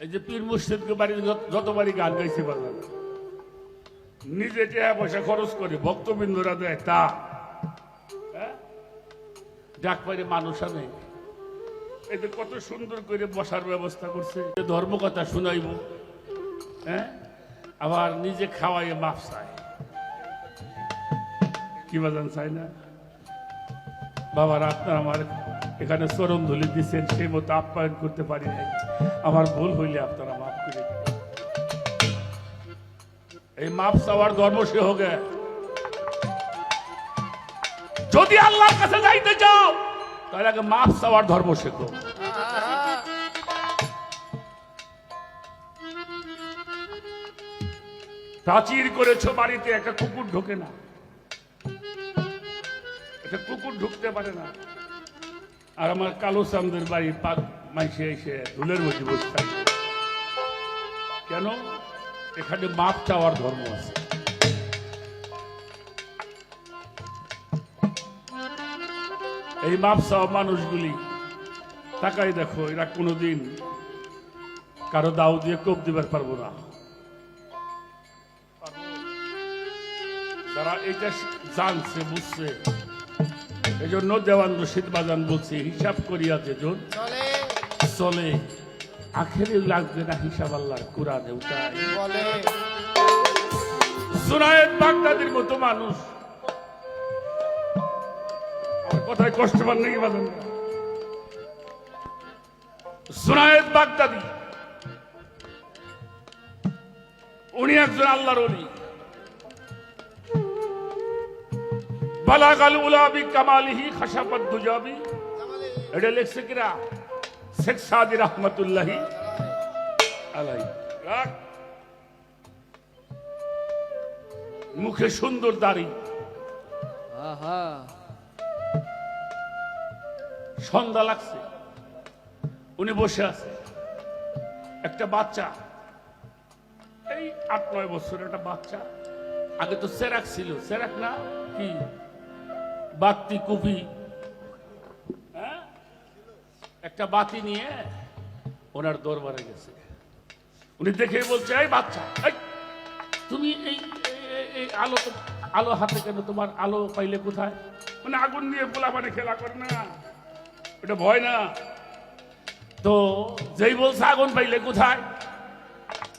এই যে পীর মুর্শিদকে বাড়ি যত- যতবারই গান গাইছে বাজার নিজে টাকা পয়সা খরচ করে ভক্তবৃন্দরা দেয় তা। হ্যাঁ? ডাক পাইরে মানুষ আনে। যে কত সুন্দর করে বসার ব্যবস্থা করছে। ধর্ম কথা শুনাইব হ্যাঁ? আবার নিজে খাওয়াইয়ে মাপ চায়। কি বাজান চাই না? বাবার, আপনার আমার এখানে চরণ ধুলি দিচ্ছেন সেই মতো আপ্যায়ন করতে পারি নাই। আমার ভুল হইলে আপনারা মাফ করে এই মাপ চাওয়ার ধর্ম সে হোক যদি আল্লাহর কাছে যাইতে চাও, তাহলে আগে মাপ চাওয়ার ধর্ম শেখো। প্রাচীর করেছ বাড়িতে, একটা কুকুর ঢোকে না। একটা কুকুর ঢুকতে পারে না। আর আমার কালো চান্দের বাড়ি পাক মাইসে এসে ধুলের মধ্যে বসে থাকে। কেন? এখানে মাপ চাওয়ার ধর্ম আছে। এই মাপ চাওয়া মানুষগুলি, তাকাই দেখো, এরা কোনোদিন কারও দাও দিয়ে কোপ দিবার পারব না। তারা এটা জানছে, বুঝছে এই জন্য দেওয়ান রশিদ বাজান বলছে হিসাব করিয়া যেজন। চলে। চলে। আখেরে লাগবে না হিসাব আল্লাহর কোরআনে উঠায়। বলে সুনায়েদ বাগদাদির মতো মানুষ। কথায় কষ্ট পান নাকি বাজান? সুনায়েদ বাগদাদি। উনি একজন আল্লাহর অলি বালাগাল উলাবি কামালিহি খাসাফাত দুজাবি এটা লেখছে কিরা শেখ সাদি রহমতুল্লাহি আলাই রাখ মুখে সুন্দর দাড়ি সন্ধ্যা লাগছে উনি বসে আছে একটা বাচ্চা এই আট নয় বছর একটা বাচ্চা আগে তো সেরাক ছিল সেরাক না কি বাতি কুপি হ্যাঁ? একটা বাতি নিয়ে ওনার দরবারে গেছে। উনি দেখে বলছে, এই বাচ্চা তুমি এই, এই- আলো আলো হাতে কেন? তোমার আলো পাইলে কোথায়? মানে আগুন নিয়ে পোলা মানে খেলা করে না। এটা ভয় না? তো যেই বলছে, আগুন পাইলে কোথায়?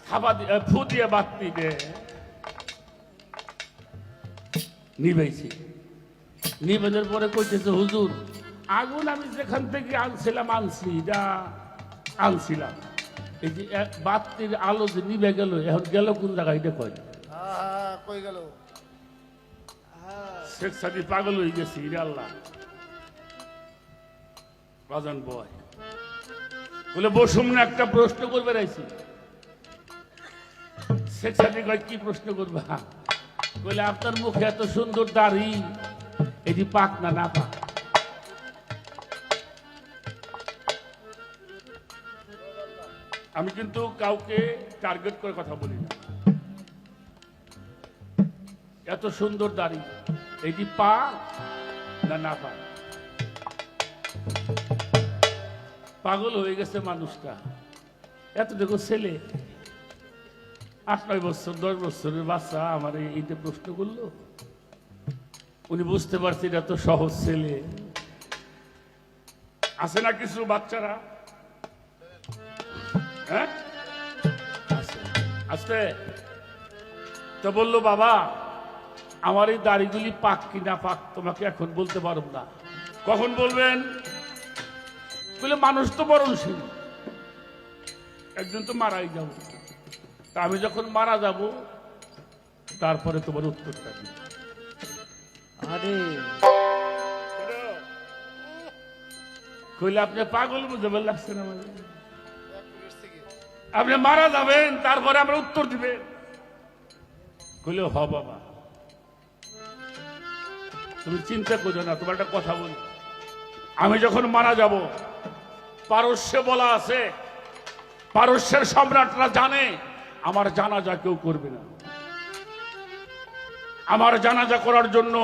খাবার ফু দিয়ে বাতি নিবেছি নিবেদের পরে কইতেছে হুজুর আগুন আমি যেখান থেকে আনছিলাম আনছি যা আনছিলাম। এই যে এক বাতির আলো যে নিবে গেল এখন গেল কোন জায়গায় এটা কয়? আহা কই গেল? শেখ সাদি পাগল হয়ে গেছি রে আল্লাহ। বাজান বয়। বলে বসুম না একটা প্রশ্ন করবে রাইছি শেখ সাদি কয় কি প্রশ্ন করবা? বলে আপনার মুখে এত সুন্দর দাড়ি এটি পাক না না পাক আমি কিন্তু কাউকে টার্গেট করে কথা বলি না। এত সুন্দর দাড়ি। এটি পা না না পা পাগল হয়ে গেছে মানুষটা। এতটুকু ছেলে। আট নয় বছর, দশ বছরের বাচ্চা আমার এই- এইটা প্রশ্ন করল। উনি বুঝতে পারছে এটা তো সহজ ছেলে। আছে না কিছু বাচ্চারা? হ্যাঁ? আসতে তো বলল বাবা আমার এই দাড়িগুলি পাক কি না পাক তোমাকে এখন বলতে পারব না। কখন বলবেন? বলে মানুষ তো মরণশীল একজন তো মারাই যাব। তা আমি যখন মারা যাব তারপরে তোমার উত্তরটা দিই আরে। কইলে আপনি পাগল বুঝতে লাগছে না আমাদের আপনি মারা যাবেন তারপরে আমরা উত্তর দিবেন। কইলে হ বাবা। তুমি চিন্তা করো না তোমার একটা কথা বলি। আমি যখন মারা যাব পারস্যে বলা আছে পারস্যের সম্রাটরা জানে আমার জানাজা কেউ করবে না। আমার জানাজা করার জন্য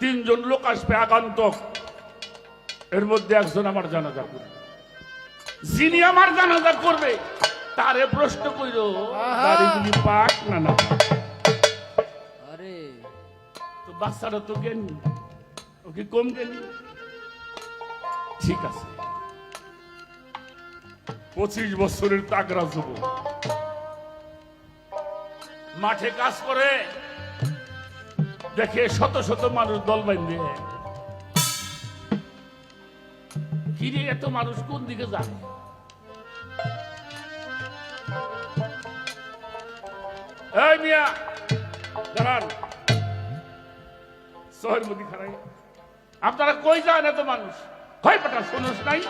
তিনজন লোক আসবে আগান্তক। এর মধ্যে একজন আমার জানাজা করবে। যিনি আমার জানাজা করবে তারে প্রশ্ন। দাড়িগুলি পাক না না? আরে। তো বাচ্চারা তো জ্ঞানী ওকে কম জ্ঞানী? ঠিক আছে। পঁচিশ বছরের তাগরা যুব মাঠে কাজ করে দেখে শত শত মানুষ দল বাইন্দে কিরে এত মানুষ কোন দিকে যায়? এই মিয়া, দাঁড়ান। শহর মধ্যে খারাই আপনারা কই যান এত মানুষ? হয় পাটা শুনুস নাই?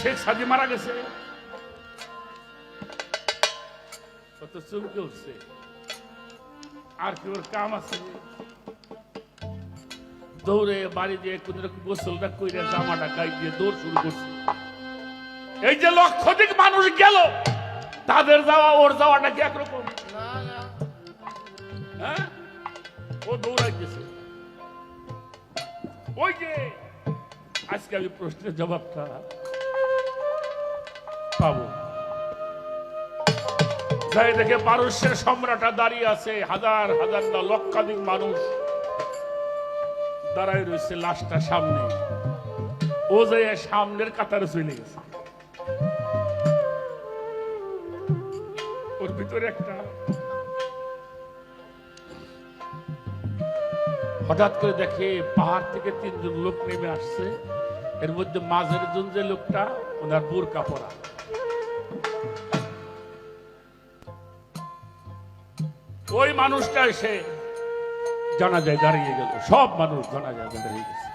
শেখ সাজি মারা গেছে। কত চমকে উঠছে। আর কি ওর কাম আছে। দৌড়ে বাড়ি দিয়ে কোন রকম গোসলটা কইরে জামাটা গাই দিয়ে দৌড় শুরু করছে। এই যে লক্ষাধিক মানুষ গেল তাদের যাওয়া ওর যাওয়াটা কি একরকম? হ্যাঁ? ও দৌড়াইতেছে। ওই যে আজকে আমি প্রশ্নের জবাবটা পাবো। যাই দেখে পারস্যের সম্রাটা দাঁড়িয়ে আছে। হাজার হাজার না, লক্ষাধিক মানুষ দাঁড়ায় রয়েছে লাশটা সামনে। ও যে সামনের কাতারে চলে গেছে। ওর ভিতরে একটা হঠাৎ করে দেখে পাহাড় থেকে তিনজন লোক নেমে আসছে। এর মধ্যে মাঝের জন যে লোকটা, ওনার বোরকা পরা। ওই মানুষটা এসে জানা যায় দাঁড়িয়ে গেল। সব মানুষ জানা যায় দাঁড়িয়ে গেছে।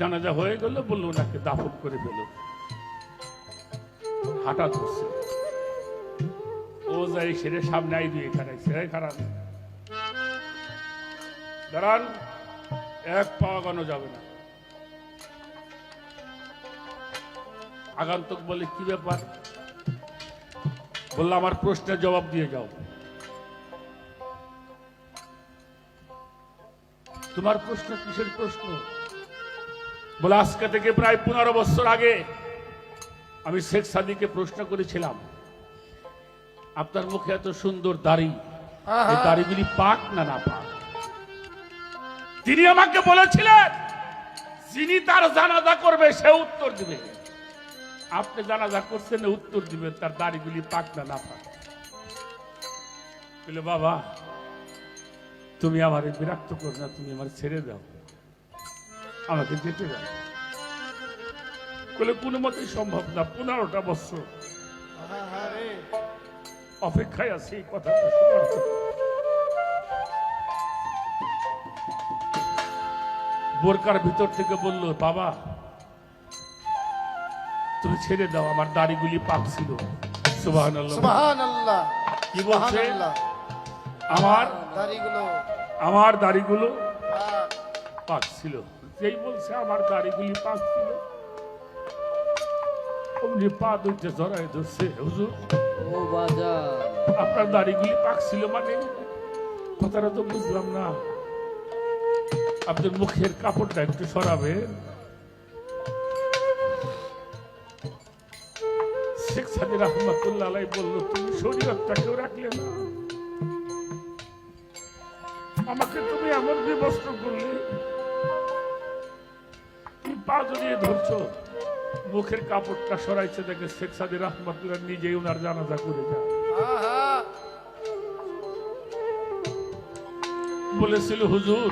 জানাজা হয়ে গেল, বলল, ওনাকে দাফন করে ফেল। হাঁটা ধরছে। ও যাই সেরে সামনে আই দিয়ে এখানে সেরে খারাপ। দাঁড়ান, এক পা আগানো যাবে না। আগান্তক বলে, কি ব্যাপার? বলল আমার প্রশ্নের জবাব দিয়ে যাও। তোমার প্রশ্ন কিসের প্রশ্ন? বলে আজকে থেকে প্রায় পনেরো বছর আগে আমি শেখ সাদিকে প্রশ্ন করেছিলাম আপনার মুখে এত সুন্দর দাড়ি এই দাড়িগুলি পাক না না পাক? তিনি আমাকে বলেছিলেন যিনি তার জানাজা করবে সে উত্তর দিবে। আপনি জানাজা করছেন, উত্তর দিবেন, তার দাড়িগুলি পাক না না পাক। বলে, বাবা, তুমি আমার বিরক্ত করো না, তুমি আমার ছেড়ে দাও। আমাকে যেতে দাও। বলে, কোনো মতেই সম্ভব না, পনেরোটা বছর অপেক্ষায় আছি, এই শোনার বোরকার ভিতর থেকে বলল, বাবা তুমি ছেড়ে দাও আমার দাড়িগুলি পাক ছিল। কি বলছে? আমার দাড়িগুলো। আমার দাড়িগুলো পাক। পাক ছিল। যেই বলছে আমার দাড়িগুলি পাক ছিল। অমনি পা দুইটা জড়াই ধরছে হুজুর। ও বাজার। আপনার দাড়িগুলি পাক ছিল মানে? কথাটা তো বুঝলাম না। আপনার মুখের কাপড়টা একটু সরাবে সাদি রহমতুল্লাহ বলল তুমি শরীরটাকেও রাখলে না। আমাকে তুমি এমন বিবস্ত্র করলে তুমি পা জড়িয়ে ধরছো? মুখের কাপড়টা সরাইছে দেখে শেখ সাদি রহমতুল্লাহ নিজেই ওনার জানাজা করে যায় বলেছিল হুজুর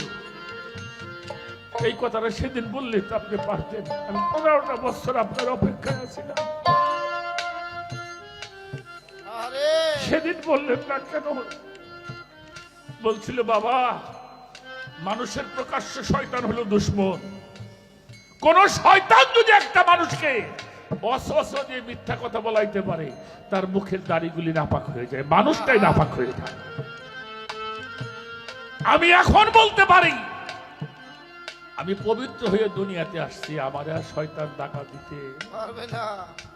এই কথাটা সেদিন বললে তো আপনি পারতেন। আমি পনেরোটা বছর আপনার অপেক্ষায় আছিলাম। সেদিন বললেন না কেন বলছিল বাবা মানুষের প্রকাশ্য শয়তান হলো দুশ্মন। কোন শয়তান যদি একটা মানুষকে অসহস দিয়ে মিথ্যা কথা বলাইতে পারে তার মুখের দাড়িগুলি নাপাক হয়ে যায় মানুষটাই নাপাক হয়ে যায়। আমি এখন বলতে পারি আমি পবিত্র হয়ে দুনিয়াতে আসছি আমার আর শয়তান ডাকা দিতে পারবে না।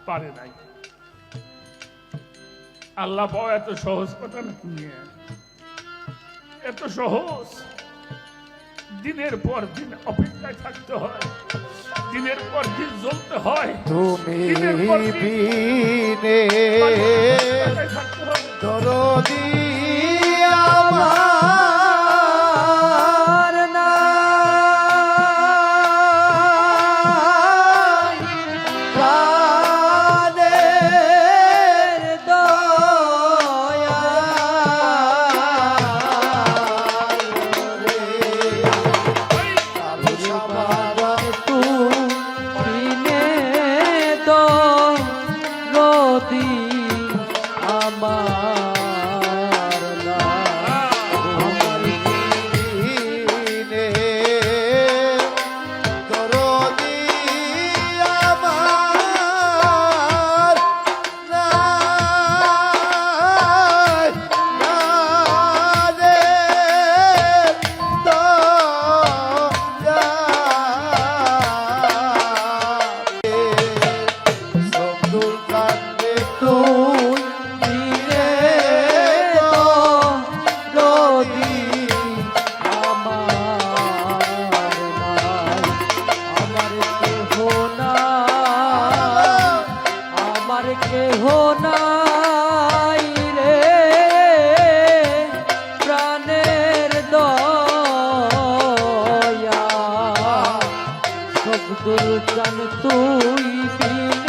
পারে নাই। আল্লাহ পাওয়া এত সহজ কথা না? এত সহজ। দিনের পর দিন অপেক্ষায় থাকতে হয়। দিনের পর দিন জ্বলতে হয়। তুমি দিনের পর দিন থাকতে হবে। আব্দুল কান তুই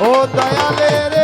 ও দয়ালের